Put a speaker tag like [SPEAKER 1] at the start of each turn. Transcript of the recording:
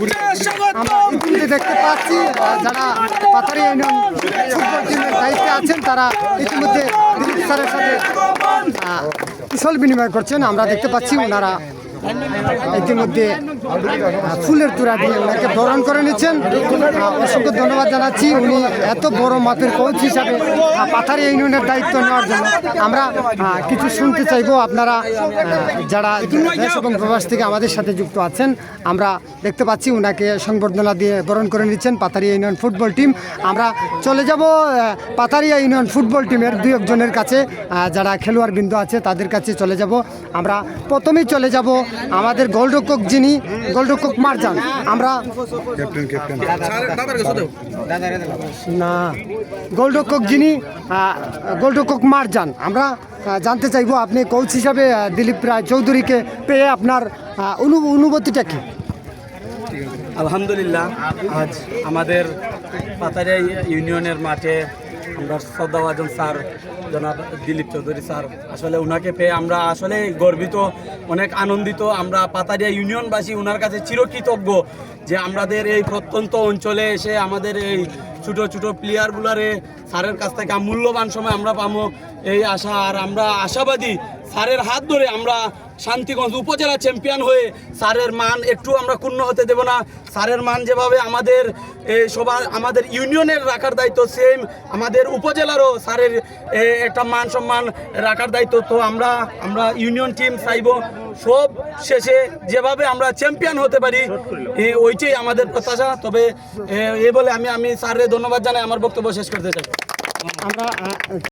[SPEAKER 1] আমরা ইতিমধ্যে দেখতে পাচ্ছি যারা পাতারি ইউনিয়ন ফুটবল টিমের দায়িত্বে আছেন তারা ইতিমধ্যে দিলীপ স্যারের সাথে কুশল বিনিময় করছেন। আমরা দেখতে পাচ্ছি ওনারা ইতিমধ্যে ফুলের তুরা দিয়ে ওনাকে বরণ করে নিচ্ছেন। অসংখ্য ধন্যবাদ জানাচ্ছি। উনি এত বড় মাপের কোচ হিসাবে পাথারি ইউনিয়নের দায়িত্ব নেওয়ার জন্য আমরা কিছু শুনতে চাইব। আপনারা যারা দেশ এবং প্রবাস থেকে আমাদের সাথে যুক্ত আছেন, আমরা দেখতে পাচ্ছি ওনাকে সংবর্ধনা দিয়ে বরণ করে নিচ্ছেন পাথারিয়া ইউনিয়ন ফুটবল টিম। আমরা চলে যাব পাথারিয়া ইউনিয়ন ফুটবল টিমের দুই একজনের কাছে যারা খেলোয়াড় বিন্দু আছে তাদের কাছে চলে যাব। আমরা প্রথমেই চলে যাব আমাদের গোলরক্ষক যিনি গোলরক্ষক মারজান। আমরা না গোলরক্ষক যিনি আহ, গোলরক্ষক মারজান। আমরা জানতে চাইব আপনি কোচ হিসাবে দিলীপ রায় চৌধুরীকে পেয়ে আপনার অনু- অনুভূতিটা কি?
[SPEAKER 2] আলহামদুলিল্লাহ আজ আমাদের পাতারিয়া ইউনিয়নের মাঠে আমরা শ্রদ্ধাভাজন স্যার, জনাব দিলীপ চৌধুরী স্যার, আসলে ওনাকে পেয়ে আমরা আসলে গর্বিত, অনেক আনন্দিত। আমরা পাতারিয়া ইউনিয়নবাসী ওনার কাছে চিরকৃতজ্ঞ যে আমাদের এই প্রত্যন্ত অঞ্চলে এসে আমাদের এই ছোটো ছোটো প্লেয়ারগুলারে স্যারের কাছ থেকে মূল্যবান সময় আমরা পাবো। এই আশা, আর আমরা আশাবাদী স্যারের হাত ধরে আমরা শান্তিগঞ্জ উপজেলা চ্যাম্পিয়ন হয়ে স্যারের মান একটু আমরা ক্ষুণ্ণ হতে দেব না। স্যারের মান যেভাবে আমাদের সবার আমাদের ইউনিয়নের রাখার দায়িত্ব সেম আমাদের উপজেলারও স্যারের একটা মান সম্মান রাখার দায়িত্ব। তো আমরা আমরা ইউনিয়ন টিম চাইব সব শেষে যেভাবে আমরা চ্যাম্পিয়ন হতে পারি ওইটাই আমাদের প্রত্যাশা। তবে এ, বলে আমি আমি স্যারের ধন্যবাদ জানাই আমার বক্তব্য শেষ করতে চাই।
[SPEAKER 1] আমরা